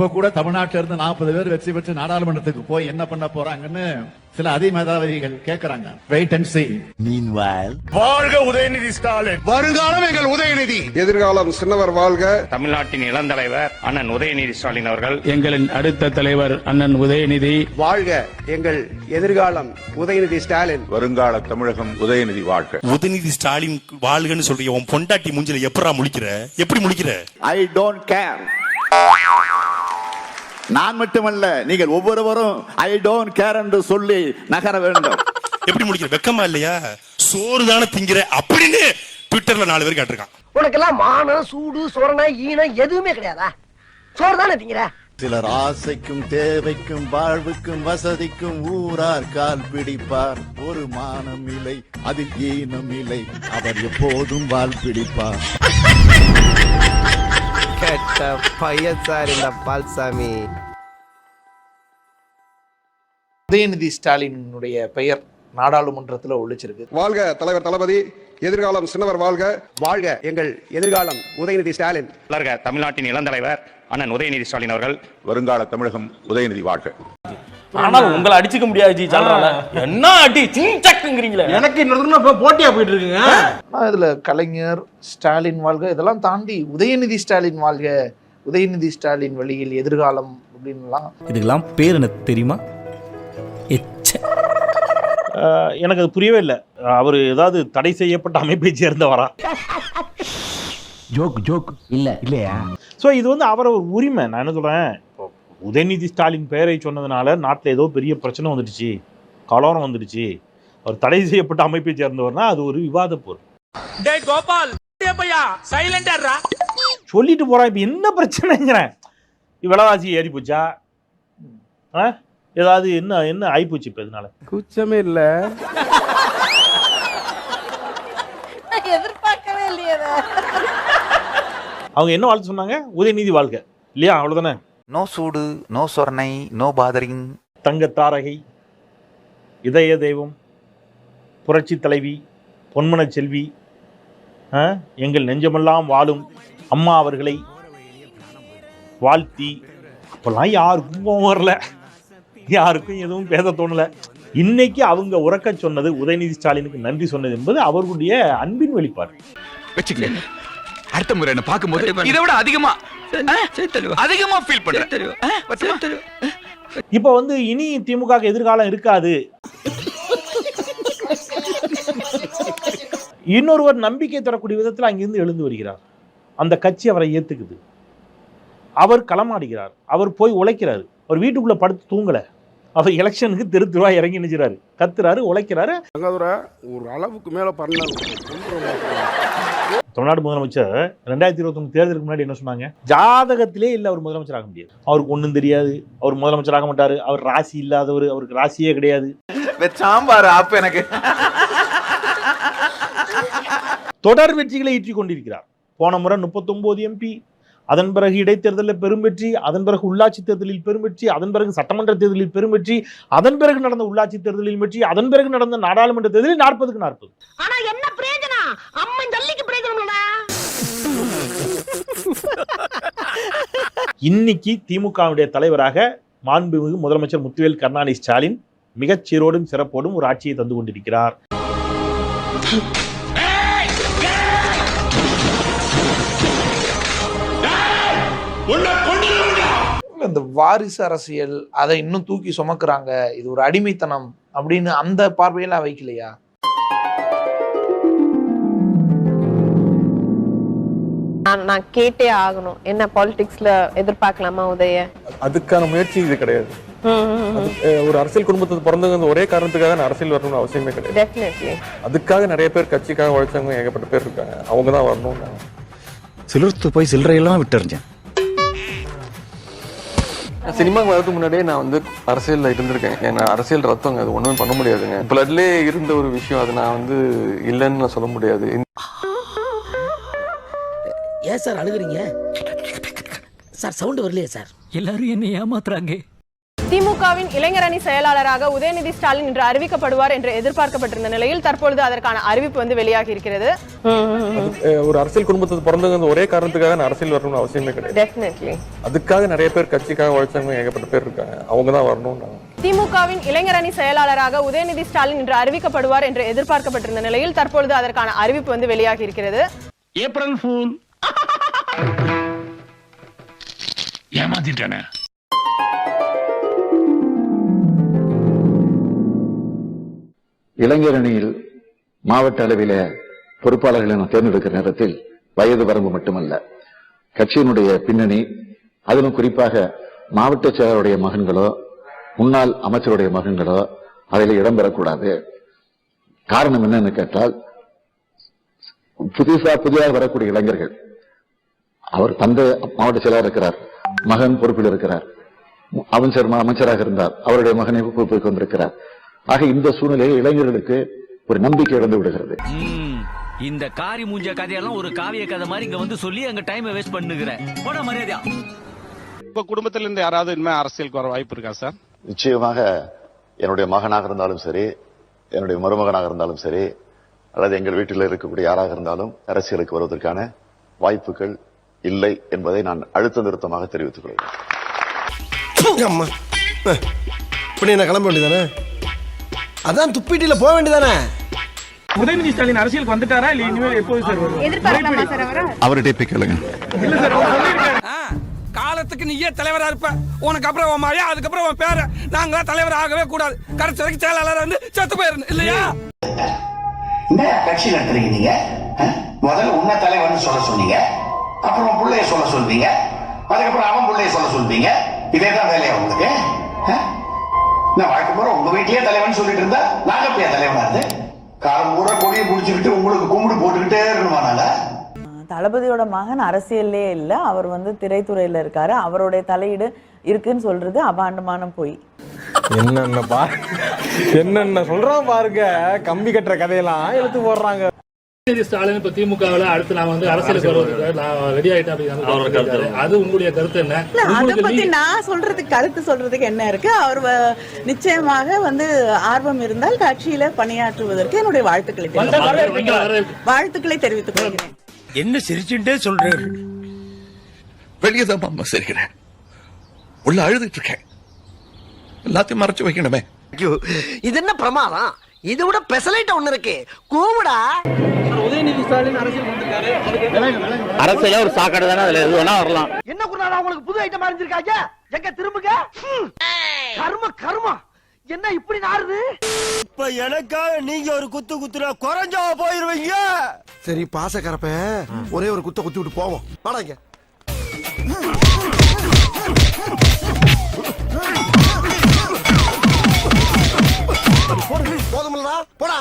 இப்ப கூட தமிழ்நாட்டில இருந்து நாற்பது பேர் வெற்றி பெற்று நாடாளுமன்றத்துக்கு போய் என்ன பண்ண போறாங்கன்னு சில அதிமேதாவிகள் கேக்குறாங்க. Wait and see. வாழ்க உதயநிதி ஸ்டாலின். வருங்காலம் எங்கள் உதயநிதி. எதிர்காலம் சின்னவர் வாழ்க. தமிழ்நாட்டின் இளந்தலைவர் அண்ணன் உதயநிதி ஸ்டாலின் அவர்கள். எங்களின் அடுத்த தலைவர் அண்ணன் உதயநிதி. வாழ்க எங்கள் எதிர்காலம் உதயநிதி ஸ்டாலின். வருங்கால தமிழகம் உதயநிதி வாழ்க. உதயநிதி ஸ்டாலின் வாழ்கன்னு சொல்றீங்க உன் பொண்டாட்டி மூஞ்சில எப்படா முழிக்கிற? எப்படி முழிக்கிற? ஐ டோன்ட் கேர் நான் மட்டுமல்ல நீங்கள் ஒவ்வொருவரும் ஐ டோன்ட் கேர் என்று சொல்லி நகர வேண்டும். எப்படி முழிக்கிற வெக்கமா இல்லையா? சோறு தானே திங்கிற அப்படின்னு ட்விட்டர்ல நாலு பேர் கேட்டிருக்கான் உனக்கெல்லாம் மானம் சூடு சொரணை ஈனம் எதுவுமே கிடையாதா? சோறு தானே திங்கிற? சிலர் ஆசைக்கும் தேவைக்கும் வாழ்வுக்கும் வசதிக்கும் ஊரார் கால் பிடிப்பார். ஒரு மானம் இல்லை அதில் ஈனம் இல்லை அவர் எப்போதும் வால் பிடிப்பார். கெட்ட பையன் சார் இந்த பால்சாமி. உதயநிதி ஸ்டாலினுடைய பெயர் நாடாளுமன்றத்துல ஒழிச்சிருக்கு. வாழ்க தலைவர் தளபதி எதிர்காலம் சின்னவர் வாழ்க. வாழ்க எங்கள் எதிர்காலம் உதயநிதி ஸ்டாலின். வளர்க தமிழ்நாட்டின் இளந்தலைவர் அண்ணன் உதயநிதி ஸ்டாலின் அவர்கள். வருங்கால தமிழகம் உதயநிதி வாழ்க. ஆனால் உங்களை அடிச்சுக்க முடியாது ஜி சொல்றால என்ன அடி சிங்சக்குங்கிறீங்களே எனக்கு இன்னொரு போட்டியா போயிட்டு இருக்குங்க இதுல கலைஞர் ஸ்டாலின் வாழ்க இதெல்லாம் தாண்டி உதயநிதி ஸ்டாலின் வாழ்க உதயநிதி ஸ்டாலின் வழியில் எதிர்காலம் அப்படின்லாம் இதுக்கெல்லாம் பேர் என்ன தெரியுமா? எச்ச எனக்கு அது புரியவே இல்லை. அவர் ஏதாவது தடை செய்யப்பட்ட அமைப்பை சேர்ந்தவரா? Joke joke. இல்ல. இல்லையா? ஸோ இது வந்து அவரோட ஒரு உரிமை. நான் என்ன சொல்றேன்? இப்போ உதயநிதி ஸ்டாலின் பெயரை சொன்னதுனால நாட்டில் ஏதோ பெரிய பிரச்சனை வந்துடுச்சு. கலவரம் வந்துடுச்சு. அவர் தடை செய்யப்பட்ட அமைப்பை சேர்ந்தவர்னா அது ஒரு விவாத பொருள். டேய் கோபால் பையா சைலண்டா சொல்லிட்டு போறா இப்போ என்ன பிரச்சனைங்கிறேன். விலைவாசி ஏறி போச்சா? ஆ? ஏதாவது என்ன என்ன ஆயிப்போச்சு இப்போ இதனால? குச்சமே இல்ல. எதிர்பார்க்கவே இல்லையே அவங்க என்ன வாழ்த்து சொன்னாங்க? உதயநிதி வாழ்க. இல்லையா? அவ்வளவுதானே? நோ சூடு நோ சொரணை நோ பாதரிங். தங்க தாரகை இதய தெய்வம் புரட்சி தலைவி பொன்மனச் செல்வி ஆ, எங்கள் நெஞ்சமெல்லாம் வாழும் அம்மா அவர்களை வாழ்த்தி அப்பெல்லாம் யாருக்கும் கோவம் வரல. யாருக்கும் எதுவும் பேச தோணல. இன்னைக்கு அவங்க உறக்க சொன்னது உதயநிதி ஸ்டாலினுக்கு நன்றி சொன்னது என்பது அவர்களுடைய அன்பின் வெளிப்பாடு. வச்சுக்கல அடுத்த முறை என்ன பார்க்கும்போது இதை விட அதிகமா அதிகமா ஃபீல் பண்றேன். இப்போ வந்து இனி திமுக எதிர்காலம் இருக்காது. இன்னொருவர் நம்பிக்கை தரக்கூடிய விதத்தில் அங்கிருந்து எழுந்து வருகிறார். அந்த கட்சி அவரை ஏத்துக்குது. அவர் களமாடுகிறார். அவர் போய் உழைக்கிறாரு. அவர் வீட்டுக்குள்ள படுத்து தூங்கல. அவர் எலெக்ஷனுக்கு தெரு தெருவா இறங்கி நிற்கிறாரு கத்துறாரு உழைக்கிறாரு. ஒரு அளவுக்கு மேல பண்ணலாம் தமிழ்நாடு முதலமைச்சர் ரெண்டாயிரத்தி இருபத்தொன்னு தேர்தலுக்கு முன்னாடி என்ன சொன்னாங்க? ஜாதகத்திலே இல்லை அவர் முதலமைச்சர் ஆக முடியாது. அவருக்கு ஒன்றும் தெரியாது. அவர் முதலமைச்சர் ஆக மாட்டாரு. அவர் ராசி இல்லாதவர் அவருக்கு ராசியே கிடையாது. சாம்பார் ஆப்பு எனக்கு. தொடர் வெற்றிகளை ஈற்றிக் கொண்டிருக்கிறார். போன முறை முப்பத்தொன்பது எம்பி அதன் பிறகு இடைத்தேர்தலில் பெரும் வெற்றி அதன் பிறகு உள்ளாட்சி தேர்தலில் பெரும் வெற்றி அதன் பிறகு சட்டமன்ற தேர்தலில் பெரும் வெற்றி அதன் பிறகு நடந்த உள்ளாட்சி தேர்தலில் வெற்றி அதன் பிறகு நடந்த நாடாளுமன்ற தேர்தலில் நாற்பதுக்கு நாற்பது. ஆனா என்ன பிரயோஜனம்? அம்மன் ஜல்லிக்கு பிரயோஜனம் இன்னைக்கு திமுகவுடைய தலைவராக மாண்புமிகு முதலமைச்சர் முத்துவேல் கருணாநிதி ஸ்டாலின் மிகச் சீரோடும் சிறப்போடும் ஒரு ஆட்சியை தந்து கொண்டிருக்கிறார். இந்த வாரிசு அரசியல் அதை இன்னும் தூக்கி சுமக்குறாங்க. இது ஒரு அடிமைத்தனம் அப்படின்னு அந்த பார்வையெல்லாம் வைக்கலையா? நான் கேட்டே ஆகணும். என்ன பாலிடிக்ஸ்ல எதிர்பார்க்கலாமா உதய? அதுக்கான முயற்சி இது கிடையாது. ஒரு அரசியல் குடும்பத்துக்கு பிறந்தவங்க ஒரே காரணத்துக்காக நான் அரசியல் வரணும்னு அவசியமே கிடையாது. அதுக்காக நிறைய பேர் கட்சிக்காக உழைச்சவங்க ஏகப்பட்ட பேர் இருக்காங்க. அவங்க தான் வரணும் சிலிர்த்து போய் சில்லறையெல்லாம் விட்டுறிஞ்சேன். சினிமாக்கு வரதுக்கு முன்னாடியே நான் வந்து அரசியல்ல இருந்திருக்கேன். ஏன்னா அரசியல் ரத்தங்க அது ஒண்ணுமே பண்ண முடியாதுங்க. பிளட்லேயே இருந்த ஒரு விஷயம் அது நான் வந்து இல்லைன்னு நான் சொல்ல முடியாது. ஏன் சார் அழுகுறீங்க? சார் சவுண்ட் வரலையே சார். எல்லாரும் என்ன ஏமாத்துறாங்க. திமுகவின் இளைஞரணி செயலாளராக உதயநிதி ஸ்டாலின் இன்று அறிவிக்கப்படுவார் என்று எதிர்பார்க்கப்பட்டிருந்த நிலையில் தற்பொழுது அதற்கான அறிவிப்பு வந்து வெளியாகி இருக்கிறது. ஒரு அரசியல் குடும்பத்துக்கு பிறந்தவங்க ஒரே காரணத்துக்காக நான் அரசியல் வரணும்னு அவசியமே கிடையாது. டெஃபினெட்லி அதுக்காக நிறைய பேர் கட்சிக்காக உழைச்சவங்க ஏகப்பட்ட பேர் இருக்காங்க. அவங்க தான் வரணும் திமுகவின் இளைஞரணி செயலாளராக உதயநிதி ஸ்டாலின் இன்று அறிவிக்கப்படுவார் என்று எதிர்பார்க்கப்பட்டிருந்த நிலையில் தற்பொழுது அதற்கான அறிவிப்பு வந்து வெளியாகி இருக்கிறது. April fool. ஏமாத்திட்டானே. இளைஞரணியில் மாவட்ட அளவில பொறுப்பாளர்களை நான் தேர்ந்தெடுக்கிற நேரத்தில் வயது வரம்பு மட்டுமல்ல. கட்சியினுடைய பின்னணி அதிலும் குறிப்பாக மாவட்ட செயலருடைய மகன்களோ முன்னாள் அமைச்சருடைய மகன்களோ அதில் இடம்பெறக்கூடாது காரணம் என்னன்னு கேட்டால் புதுசா புதிதாக வரக்கூடிய இளைஞர்கள். அவர் தந்தை மாவட்ட செயலாளர் இருக்கிறார் மகன் பொறுப்பில் இருக்கிறார் அமைச்சர் அமைச்சராக இருந்தார் அவருடைய மகனை பொறுப்புக்கு வந்திருக்கிறார். ஆக இந்த சூழ்நிலையில் இளைஞர்களுக்கு ஒரு நம்பிக்கை இழந்து விடுகிறது. இந்த காரி மூஞ்ச கதையெல்லாம் ஒரு காவிய கதை மாதிரி இங்க வந்து சொல்லி அங்க டைம் வேஸ்ட் பண்ணுகிற. போட மரியாதையா? உங்க குடும்பத்துல இருந்து யாராவது இனிமே அரசியலுக்கு வர வாய்ப்பு இருக்கா சார்? நிச்சயமாக என்னுடைய மகனாக இருந்தாலும் சரி என்னுடைய மருமகனாக இருந்தாலும் சரி அல்லது எங்கள் வீட்டில் இருக்கக்கூடிய யாராக இருந்தாலும் அரசியலுக்கு வருவதற்கான வாய்ப்புகள் இல்லை என்பதை நான் அழுத்த நிறுத்தமாக தெரிவித்துக் கொள்கிறேன். கிளம்ப வேண்டியதானே அதான் துப்பிட்டில போக வேண்டியதானே? உதயநிதி ஸ்டாலின் அரசியலுக்கு வந்துட்டாரா இல்ல இனிமேல் எப்போது சார் வருவார்? எதிர்பார்க்கலாமா சார் அவரை? அவர்கிட்ட போய் கேளுங்க. காலத்துக்கு நீயே தலைவரா இருப்ப. உனக்கு அப்புறம் உன் மழையா அதுக்கப்புறம் உன் பேர. நாங்க தலைவர் ஆகவே கூடாது. கடைசி வரைக்கும் செயலாளர் வந்து செத்து போயிருந்து இல்லையா? இந்த கட்சி நடத்துறீங்க நீங்க? முதல்ல உன்ன தலைவர்னு சொல்ல சொன்னீங்க. அப்புறம் புள்ளைய சொல்ல சொல்வீங்க. அதுக்கப்புறம் அவன் புள்ளைய சொல்ல சொல்வீங்க. இதே தான் வேலையா உங்களுக்கு? நான் வாழ்க்கை பூரா உங்க வீட்லயே தலைவன் சொல்லிட்டு இருந்தா நாங்க எப்படியா தலைவனா இருந்து? காலம் பூரா கொடியை பிடிச்சிக்கிட்டு உங்களுக்கு கும்பிடு போட்டுக்கிட்டே இருக்கணுமா நாங்க தளபதியோட மகன் அரசியல்லே இல்ல. அவர் வந்து திரைத்துறையில இருக்காரு. அவருடைய தலையீடு இருக்குன்னு சொல்றது அபாண்டமான பொய். என்னென்ன பா என்னென்ன சொல்றான் பாருங்க. கம்பி கட்டுற கதையெல்லாம் எடுத்து போடுறாங்க. ஸ்டாலின் இப்ப திமுகவில் அடுத்து நான் வந்து அரசியலுக்கு வருவதற்கு நான் ரெடி ஆயிட்டேன் அப்படின்னு அது உங்களுடைய கருத்து என்ன? அதை பத்தி நான் சொல்றதுக்கு கருத்து சொல்றதுக்கு என்ன இருக்கு? அவர் வ- நிச்சயமாக வந்து ஆர்வம் இருந்தால் கட்சியில பணியாற்றுவதற்கு என்னுடைய வாழ்த்துக்களை வாழ்த்துக்களை தெரிவித்துக் கொள்கிறேன். என்ன சிரிச்சுட்டே சொல்றாரு வெளியே தான் அம்மா சிரிக்கிறேன். உள்ள அழுதுட்டு இருக்கேன். எல்லாத்தையும் மறைச்சு வைக்கணுமே. இது என்ன பிரமாதம்? இது விட பெசலைட்ட ஒண்ணு இருக்கு. கூவிடா. உதயநிதி ஸ்டாலின் அரசியல் ஒரு சாக்கடை தானே அதுல எது வேணா வரலாம். என்ன குருநாதா உங்களுக்கு புது ஐட்டம் அறிஞ்சிருக்காங்க? எங்க திரும்புங்க? கர்ம கர்மா. என்ன இப்படி நாறுது? இப்ப எனக்காக நீங்க ஒரு குத்து குத்துனா குறைஞ்சா போயிருவீங்க? சரி பாச கரப்ப ஒரே ஒரு குத்த குத்தி விட்டு போவோம். வாடாங்க போதுமில்லடா போடா